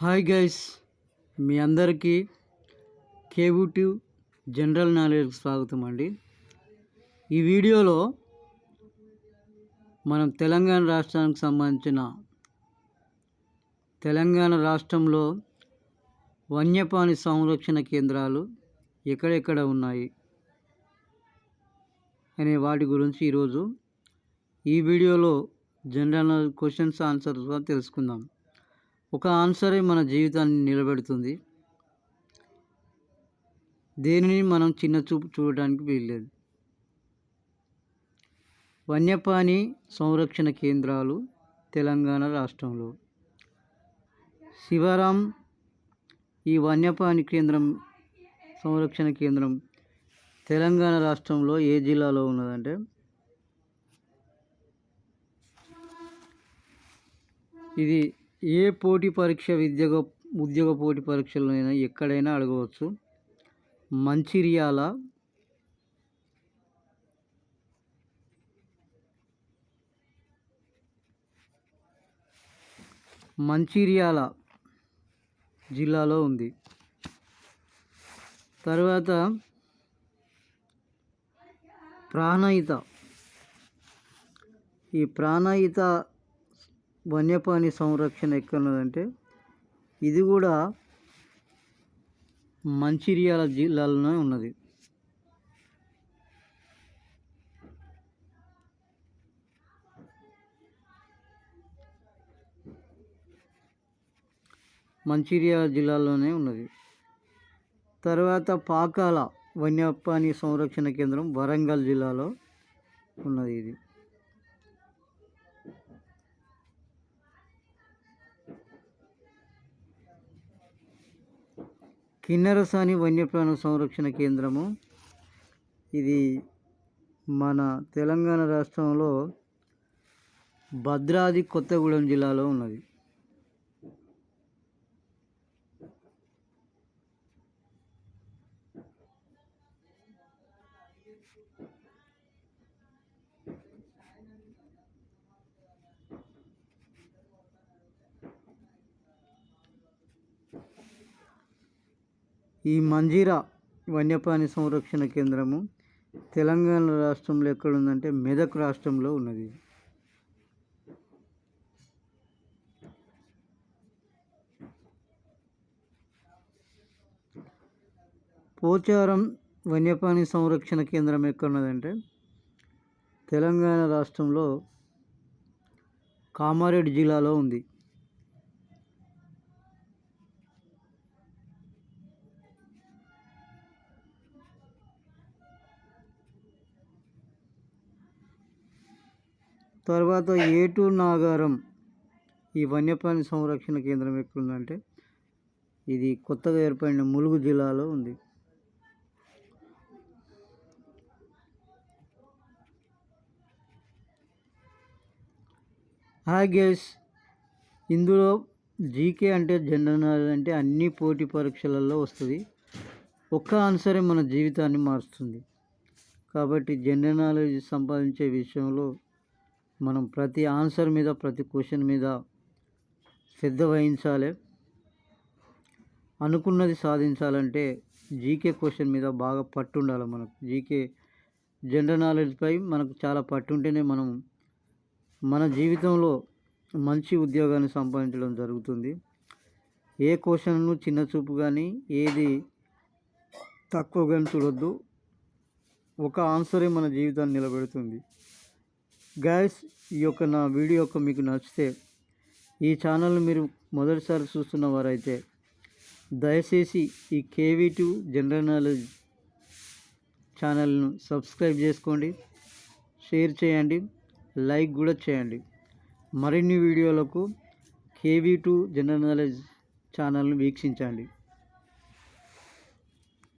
Hi guys మీ అందరికీ కేబుటివ్ general knowledge స్వాగతం అండి. ఈ వీడియోలో మనం తెలంగాణ రాష్ట్రానికి సంబంధించిన తెలంగాణ రాష్ట్రంలో వన్యప్రాణి సంరక్షణ కేంద్రాలు ఎక్కడెక్కడ ఉన్నాయి అనే వాటి గురించి ఈరోజు ఈ వీడియోలో జనరల్ క్వశ్చన్స్ ఆన్సర్స్ తెలుసుకుందాం. ఒక ఆన్సరే మన జీవితాన్ని నిలబెడుతుంది. దేనిని మనం చిన్న చూపు చూడడానికి వీల్లేదు. వన్యప్రాణి సంరక్షణ కేంద్రాలు తెలంగాణ రాష్ట్రంలో. శివరాం ఈ వన్యప్రాణి కేంద్రం సంరక్షణ కేంద్రం తెలంగాణ రాష్ట్రంలో ఏ జిల్లాలో ఉన్నదంటే? ఇది ఏ పోటీ పరీక్ష విద్యోగ ఉద్యోగ పోటీ పరీక్షలైనా ఎక్కడైనా అడగవచ్చు. మంచిర్యాల మంచిర్యాల జిల్లాలో ఉంది. తర్వాత ప్రాణహిత. ఈ ప్రాణహిత వన్యప్రాణి సంరక్షణ ఎక్కడన్నదంటే ఇది కూడా మంచిర్యాల జిల్లాలోనే ఉన్నది. మంచిర్యాల జిల్లాలోనే ఉన్నది. తర్వాత పాకాల వన్యప్రాణి సంరక్షణ కేంద్రం వరంగల్ జిల్లాలో ఉన్నది ఇది. కిన్నెరసాని వన్యప్రాణ సంరక్షణ కేంద్రము. ఇది మన తెలంగాణ రాష్ట్రంలో భద్రాది కొత్తగూడెం జిల్లాలో ఉన్నది. ఈ మంజీరా వన్యప్రాణి సంరక్షణ కేంద్రము తెలంగాణ రాష్ట్రంలో ఎక్కడుందంటే మెదక్ రాష్ట్రంలో ఉన్నది. పోచారం వన్యప్రాణి సంరక్షణ కేంద్రం ఎక్కడున్నదంటే తెలంగాణ రాష్ట్రంలో కామారెడ్డి జిల్లాలో ఉంది. తర్వాత ఏటు నాగారం ఈ వన్యప్రాణి సంరక్షణ కేంద్రం ఎక్కడుందంటే ఇది కొత్తగా ఏర్పడిన ములుగు జిల్లాలో ఉంది. హాయ్ గేస్ ఇందులో జీకే అంటే జనరల్ నాలెడ్జ్ అంటే అన్ని పోటీ పరీక్షలలో వస్తుంది. ఒక్క ఆన్సరే మన జీవితాన్ని మారుస్తుంది. కాబట్టి జనరల్ నాలెడ్జ్ సంపాదించే విషయంలో మనం ప్రతి ఆన్సర్ మీద ప్రతి క్వశ్చన్ మీద శ్రద్ధ వహించాలి. అనుకున్నది సాధించాలంటే జీకే క్వశ్చన్ మీద బాగా పట్టు ఉండాలి మనకు. జీకే జనరల్ నాలెడ్జ్పై మనకు చాలా పట్టు ఉంటేనే మనం మన జీవితంలో మంచి ఉద్యోగాన్ని సంపాదించడం జరుగుతుంది. ఏ క్వశ్చన్ను చిన్న చూపు కానీ ఏది తక్కువ కానీ చూడొద్దు. ఒక ఆన్సరే మన జీవితాన్ని నిలబెడుతుంది. గ్యాస్ ఈ యొక్క నా వీడియో యొక్క మీకు నచ్చితే ఈ ఛానల్ని మీరు మొదటిసారి చూస్తున్న వారైతే దయచేసి ఈ కేవీ టూ జనరల్ నాలెడ్జ్ ఛానల్ను సబ్స్క్రైబ్ చేసుకోండి షేర్ చేయండి లైక్ కూడా చేయండి. మరిన్ని వీడియోలకు కేవీ టూ జనరల్ నాలెడ్జ్ ఛానల్ను వీక్షించండి.